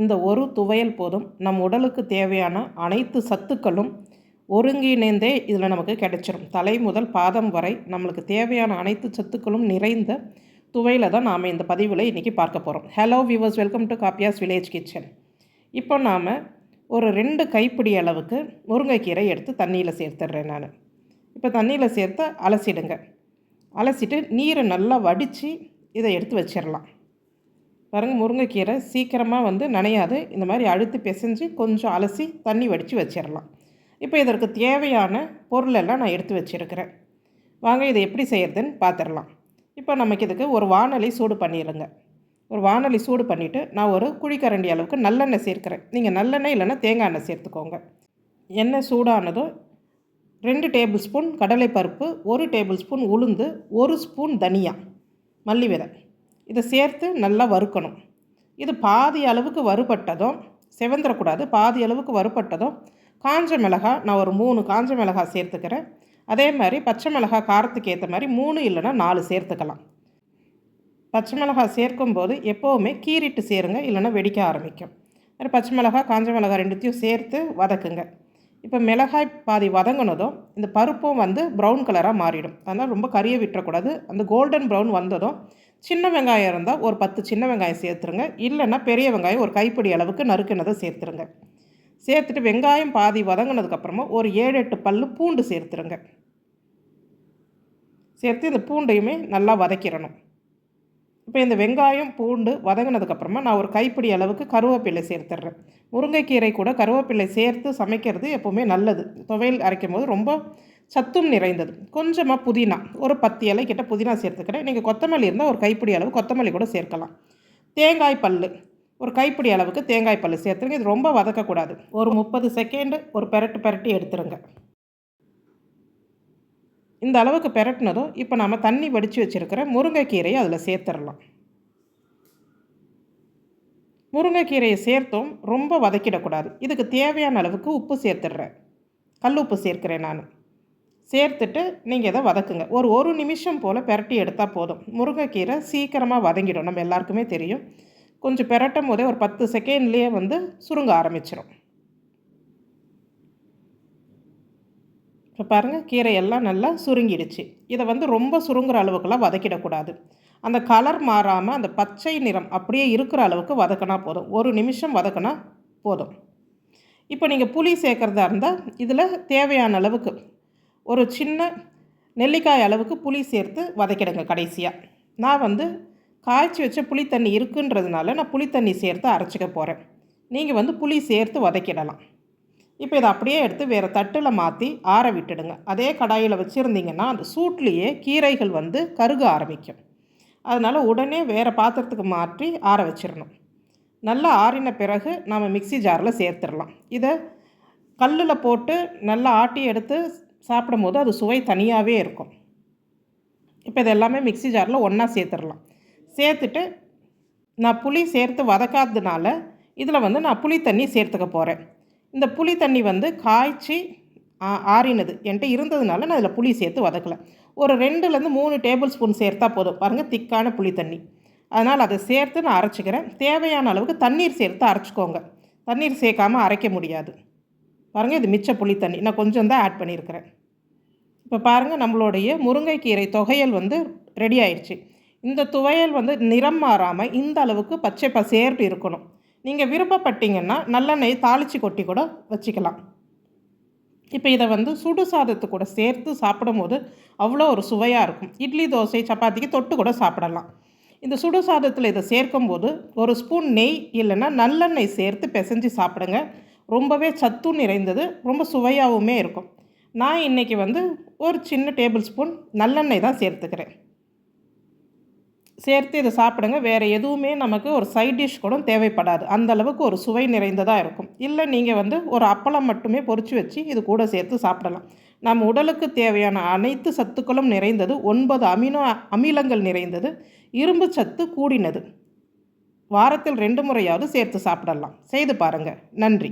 இந்த ஒரு துவையல் போதும். நம் உடலுக்கு தேவையான அனைத்து சத்துக்களும் ஒருங்கிணைந்தே இதில் நமக்கு கிடைச்சிரும். தலை முதல் பாதம் வரை நம்மளுக்கு தேவையான அனைத்து சத்துக்களும் நிறைந்த துவையில் தான் நாம் இந்த பதிவில் இன்றைக்கி பார்க்க போகிறோம் hello viewers welcome to Kappiyas village kitchen இப்போ நாம் ஒரு ரெண்டு கைப்பிடி அளவுக்கு முருங்கைக்கீரை எடுத்து தண்ணியில் சேர்த்துட்றேன் நான். இப்போ தண்ணியில் சேர்த்து அலசிடுங்க. அலசிட்டு நீரை நல்லா வடித்து இதை எடுத்து வச்சிடலாம் பாருங்கள் முருங்கைக்கீரை சீக்கிரமாக வந்து நனையாது. இந்த மாதிரி அழுத்து பிசைஞ்சு கொஞ்சம் அலசி தண்ணி வடித்து வச்சிடலாம் இப்போ இதற்கு தேவையான பொருளெல்லாம் நான் எடுத்து வச்சுருக்கிறேன். வாங்க இதை எப்படி செய்கிறதுன்னு பார்த்துடலாம் இப்போ நமக்கு இதுக்கு ஒரு வானொலி சூடு பண்ணிடுங்க ஒரு வானொலி சூடு பண்ணிவிட்டு நான் ஒரு குழிக்கரண்டி அளவுக்கு நல்லெண்ணெய் சேர்க்குறேன். நீங்கள் நல்லெண்ணெய் இல்லைன்னா தேங்காய் எண்ணெய் சேர்த்துக்கோங்க. எண்ணெய் சூடானதும் ரெண்டு டேபிள் ஸ்பூன் கடலைப்பருப்பு ஒரு டேபிள் ஸ்பூன் உளுந்து ஒரு ஸ்பூன் தனியா மல்லி விதை. இதை சேர்த்து நல்லா வறுக்கணும். இது பாதி அளவுக்கு வறுபட்டதும் செவந்துடக்கூடாது பாதி அளவுக்கு வறுபட்டதும் காஞ்ச மிளகாய் நான் ஒரு மூணு காஞ்ச மிளகாய் சேர்த்துக்கிறேன். அதே மாதிரி பச்சை மிளகாய் காரத்துக்கு ஏற்ற மாதிரி மூணு இல்லைன்னா நாலு சேர்த்துக்கலாம். பச்சை மிளகாய் சேர்க்கும்போது எப்போவுமே கீறிட்டு சேருங்க இல்லைன்னா வெடிக்க ஆரம்பிக்கும். மாதிரி பச்சை மிளகாய் காஞ்ச மிளகாய் ரெண்டுத்தையும் சேர்த்து வதக்குங்க. இப்போ மிளகாய் பாதி வதங்கினதும் இந்த பருப்பும் வந்து ப்ரௌன் கலராக மாறிடும். அதனால் ரொம்ப கறியை விட்டுறக்கூடாது. அந்த கோல்டன் ப்ரௌன் வந்ததும் சின்ன வெங்காயம் இருந்தால் ஒரு பத்து சின்ன வெங்காயம் சேர்த்துருங்க. இல்லைன்னா பெரிய வெங்காயம் ஒரு கைப்பிடி அளவுக்கு நறுக்கினதை சேர்த்துருங்க. சேர்த்துட்டு வெங்காயம் பாதி வதங்கினதுக்கப்புறமா ஒரு ஏழு எட்டு பல் பூண்டு சேர்த்துருங்க. சேர்த்து இந்த பூண்டையுமே நல்லா வதக்கிடணும். இப்போ இந்த வெங்காயம் பூண்டு வதங்கினதுக்கப்புறமா நான் ஒரு கைப்பிடி அளவுக்கு கருவேப்பிலை சேர்த்துட்றேன். முருங்கைக்கீரை கூட கருவேப்பிலை சேர்த்து சமைக்கிறது எப்போவுமே நல்லது. துவையல் அரைக்கும் போது ரொம்ப சத்தும் நிறைந்தது. கொஞ்சமாக புதினா ஒரு பத்து இலை கிட்ட புதினா சேர்த்துக்கிறேன். நீங்கள் கொத்தமல்லி இருந்தால் ஒரு கைப்பிடி அளவு கொத்தமல்லி கூட சேர்க்கலாம். தேங்காய் பல் ஒரு கைப்பிடி அளவுக்கு தேங்காய் பல் சேர்த்துருங்க. இது ரொம்ப வதக்கக்கூடாது. ஒரு முப்பது செகண்டு ஒரு பெரட்டு பெரட்டி எடுத்துருங்க. இந்த அளவுக்கு பெரட்டினதும் இப்போ நாம் தண்ணி வடித்து வச்சுருக்கிற முருங்கைக்கீரையை அதில் சேர்த்துடலாம் முருங்கைக்கீரையை சேர்த்தும் ரொம்ப வதக்கிடக்கூடாது. இதுக்கு தேவையான அளவுக்கு உப்பு சேர்த்துடுறேன் கல் உப்பு சேர்க்கிறேன் நான். சேர்த்துட்டு நீங்கள் இதை வதக்குங்க. ஒரு ஒரு நிமிஷம் போல் பெரட்டி எடுத்தால் போதும். முருங்கைக்கீரை சீக்கிரமாக வதங்கிடும். நம்ம எல்லாருக்குமே தெரியும். கொஞ்சம் பெரட்டும் போதே ஒரு பத்து செகண்ட்லேயே வந்து சுருங்க ஆரம்பிச்சிடும் இப்போ பாருங்கள் கீரை எல்லாம் நல்லா சுருங்கிடுச்சு. இதை வந்து ரொம்ப சுருங்குற அளவுக்குலாம் வதக்கிடக்கூடாது. அந்த கலர் மாறாமல் அந்த பச்சை நிறம் அப்படியே இருக்கிற அளவுக்கு வதக்கினா போதும். ஒரு நிமிஷம் வதக்கினா போதும். இப்போ நீங்கள் புளி சேர்க்குறதா இருந்தால் இதில் தேவையான அளவுக்கு ஒரு சின்ன நெல்லிக்காய் அளவுக்கு புளி சேர்த்து வதக்கிடுங்க கடைசியாக நான் வந்து காய்ச்சி வச்ச புளி தண்ணி இருக்குன்றதுனால நான் புளி தண்ணி சேர்த்து அரைச்சிக்க போகிறேன் நீங்கள் வந்து புளி சேர்த்து வதக்கிடலாம். இப்போ இதை அப்படியே எடுத்து வேறு தட்டில் மாற்றி ஆற விட்டுடுங்க. அதே கடாயில் வச்சுருந்தீங்கன்னா அந்த சூட்லேயே கீரைகள் வந்து கருக ஆரம்பிக்கும். அதனால் உடனே வேறு பாத்திரத்துக்கு மாற்றி ஆற வச்சிடணும் நல்லா ஆறின பிறகு நாம் மிக்சி ஜாரில் சேர்த்துடலாம். இதை கல்லில் போட்டு நல்லா ஆட்டி எடுத்து சாப்பிடும் போது அது சுவை தனியாகவே இருக்கும். இப்போ இது எல்லாமே மிக்சி ஜாரில் ஒன்றா சேர்த்துடலாம். சேர்த்துட்டு நான் புளி சேர்த்து வதக்காததுனால இதில் வந்து நான் புளி தண்ணி சேர்த்துக்க போகிறேன் இந்த புளி தண்ணி வந்து காய்ச்சி ஆறினது. என்கிட்ட இருந்ததுனால நான் இதில் புளி சேர்த்து வதக்கலை. ஒரு ரெண்டுலேருந்து மூணு டேபிள் ஸ்பூன் சேர்த்தா போதும். பாருங்கள் திக்கான புளி தண்ணி. அதனால் அதை சேர்த்து நான் அரைச்சிக்கிறேன். தேவையான அளவுக்கு தண்ணீர் சேர்த்து அரைச்சிக்கோங்க. தண்ணீர் சேர்க்காமல் அரைக்க முடியாது. பாருங்கள் இது மிச்ச புளி தண்ணி. நான் கொஞ்சம் தான் ஆட் பண்ணியிருக்கிறேன் இப்போ பாருங்கள் நம்மளுடைய முருங்கைக்கீரை தொகையல் வந்து ரெடி ஆயிடுச்சு. இந்த துவையல் வந்து நிறம் மாறாமல் இந்த அளவுக்கு பச்சை பசேர்ட்டு இருக்கணும். நீங்கள் விருப்பப்பட்டீங்கன்னா நல்லெண்ணெய் தாளித்து கொட்டி கூட வச்சுக்கலாம். இப்போ இதை வந்து சுடு சாதத்து கூட சேர்த்து சாப்பிடும்போது அவ்வளோ ஒரு சுவையாக இருக்கும். இட்லி தோசை சப்பாத்திக்கு தொட்டு கூட சாப்பிடலாம். இந்த சுடு சாதத்தில் இதை சேர்க்கும்போது ஒரு ஸ்பூன் நெய் இல்லைன்னா நல்லெண்ணெய் சேர்த்து பிசைஞ்சு சாப்பிடுங்க. ரொம்பவே சத்தும் நிறைந்தது ரொம்ப சுவையாகவுமே இருக்கும். நான் இன்றைக்கி வந்து ஒரு சின்ன டேபிள் ஸ்பூன் நல்லெண்ணெய் தான் சேர்த்துக்கிறேன். சேர்த்து இதை சாப்பிடுங்க. வேறு எதுவுமே நமக்கு ஒரு சைட் டிஷ் கூட தேவைப்படாது. அந்த அளவுக்கு ஒரு சுவை நிறைந்ததாக இருக்கும். இல்லை நீங்கள் வந்து ஒரு அப்பளம் மட்டுமே பொறிச்சு வச்சு இது கூட சேர்த்து சாப்பிடலாம். நம் உடலுக்கு தேவையான அனைத்து சத்துக்களும் நிறைந்தது. ஒன்பது அமினோ அமிலங்கள் நிறைந்தது. இரும்பு சத்து கூடினது. வாரத்தில் ரெண்டு முறையாவது சேர்த்து சாப்பிடலாம். செய்து பாருங்கள் நன்றி.